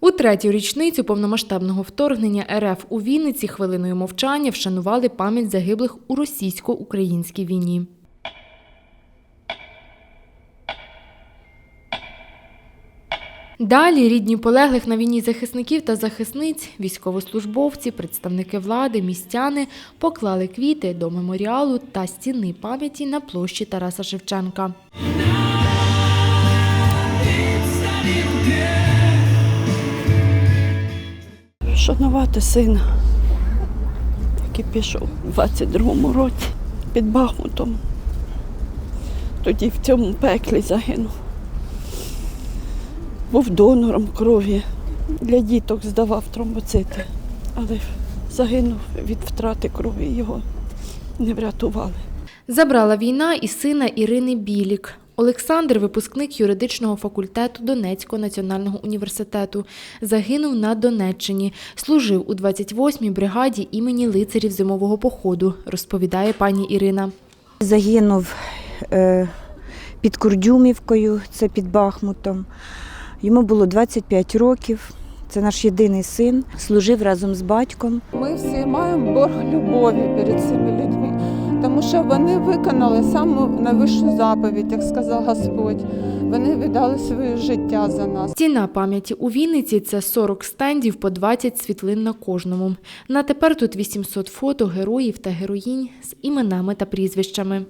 У третю річницю повномасштабного вторгнення РФ у Вінниці хвилиною мовчання вшанували пам'ять загиблих у російсько-українській війні. Далі рідні полеглих на війні захисників та захисниць, військовослужбовці, представники влади, містяни поклали квіти до меморіалу та стіни пам'яті на площі Тараса Шевченка. Шанувати сина, який пішов у 22-му році під Бахмутом. Тоді в цьому пеклі загинув. Був донором крові. Для діток здавав тромбоцити, але загинув від втрати крові його не врятували. Забрала війна і сина Ірини Білік. Олександр, випускник юридичного факультету Донецького національного університету, загинув на Донеччині. Служив у 28-й бригаді імені лицарів зимового походу, розповідає пані Ірина. Загинув е, під Курдюмівкою, це під Бахмутом. Йому було 25 років. Це наш єдиний син. Служив разом з батьком. Ми всі маємо борг любові перед цими людьми, тому що вони виконали саму найвищу заповідь, як сказав Господь. Вони віддали своє життя за нас. Ціна пам'яті у Вінниці це 40 стендів по 20 світлин на кожному. На тепер тут 800 фото героїв та героїнь з іменами та прізвищами.